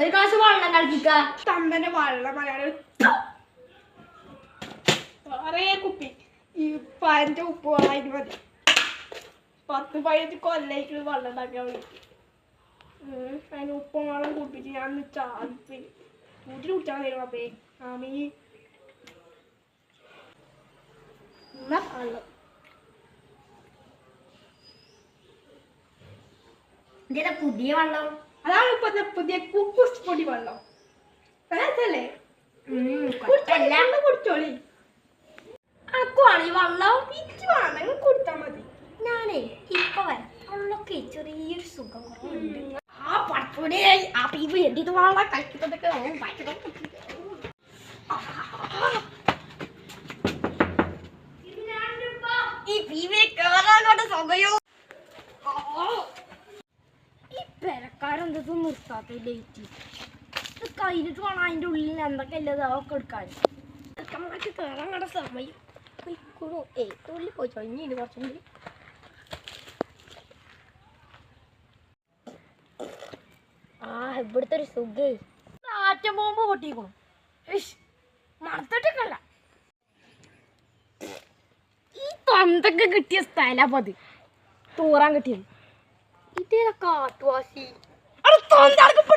ഒരു ഗ്ലാസ് വെള്ളം കളിക്കുക തമ്പന്റെ വെള്ളം കുറേ കുപ്പി. ഈ പതിനഞ്ച് ഉപ്പ് വെള്ളം അതിന് മതി. പത്ത് പതിനഞ്ച് കൊല്ലേക്ക് വെള്ളം ഉണ്ടാക്കാൻ ഉം, അതിന് ഉപ്പും വെള്ളം കുടിപ്പിച്ച് ഞാൻ ചാപ്പി കൂട്ടിന് കുടിച്ചാൽ മതി അപ്പേ ആമീ. വെള്ളം. പുതിയ വെള്ളം? അതാണ് ഇപ്പത്തെ പുതിയ കുക്കൂസ് പൊടി വെള്ളം. കുഴപ്പമില്ല. കുടിച്ചോളി. അനക്കുവാണ് ഈ വെള്ളം പിച്ച് വേണമെങ്കിൽ കുടിച്ചാൽ മതി. ഞാനേ ഇപ്പൊ വരാം. വെള്ളമൊക്കെ ചെറിയൊരു സുഖം കുറവുണ്ട്. ആ പടച്ചോനെ ആ പീവ് എന്തിത് വെള്ളം കഴിക്കുന്നതൊക്കെ ഈ പീവിനെ കേറാൻ കൊണ്ട് ഈ പെരക്കാരെന്തത് നിർത്താത്ത ഡേറ്റ് ഇത് കഴിഞ്ഞിട്ട് വേണം അതിന്റെ ഉള്ളിൽ എന്തൊക്കെ ഇല്ലത് അതൊക്കെ എടുക്കാൻ. കേറാൻ കയറാൻ സമയം. പോയിക്കോളൂ ഏറ്റവും ഉള്ളിൽ പോയി കഴിഞ്ഞു ഇനി കുറച്ചും കൂടി ആ ഇവിടുത്തെ ഒരു സുഖേ. ആറ്റം ബോംബ് പൊട്ടിക്കണം മണത്തിട്ടല്ല ഈ തൊണ്ടക്ക് കിട്ടിയ സ്ഥലം അത് തൂറാൻ കിട്ടിയത്. ഇതേതാ കാട്ടുവാസി? gotta go.